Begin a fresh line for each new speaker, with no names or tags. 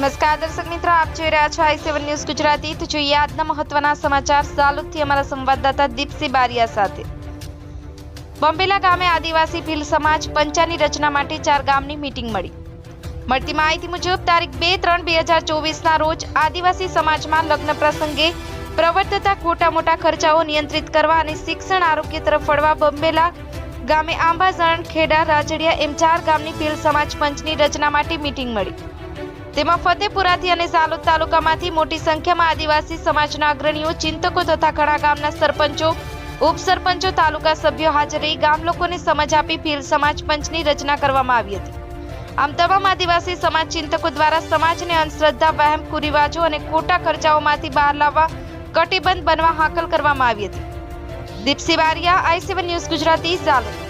નમસ્કાર, દર્શક મિત્રો, આપ જોઈ રહ્યા છો આઈ સેવન ન્યૂઝ ગુજરાતી. તો જોઈએ આજના મહત્વના સમાચાર. સાલુદથી અમારા સંવાદદાતા દીપસિંહ બારિયા સાથે. બોમ્બેલા ગામે આદિવાસી ભીલ સમાજ પંચાની રચના માટે ચાર ગામની મીટિંગ મળી. મળતી માહિતી મુજબ, તારીખ બે ત્રણ બે હજાર ચોવીસના રોજ આદિવાસી સમાજમાં લગ્ન પ્રસંગે પ્રવર્તતા ખોટા મોટા ખર્ચાઓ નિયંત્રિત કરવા અને શિક્ષણ આરોગ્ય તરફ વળવા બોમ્બેલા ગામે આંબાઝણ, ખેડા, રાજડિયા એમ ચાર ગામની ભીલ સમાજ પંચની રચના માટે મીટિંગ મળી. તેમાં ફતેપુરાથી અને ઝાલોદ તાલુકામાંથી મોટી સંખ્યામાં આદિવાસી સમાજના અગ્રણીઓ, ચિંતકો તથા ઘણા ગામના સરપંચો, ઉપસરપંચો, તાલુકા સભ્યો હાજર રહી ગામ લોકોને સમજ આપી ફીલ સમાજ પંચની રચના કરવામાં આવી હતી. આમ તમામ આદિવાસી સમાજ ચિંતકો દ્વારા સમાજને અંધશ્રદ્ધા, વહેમ, કુરિવાજો અને ખોટા ખર્ચાઓમાંથી બહાર લાવવા કટિબંધ બનવા હાકલ કરવામાં આવી હતી. Deepsi Bariya I news Gujarati Jhalod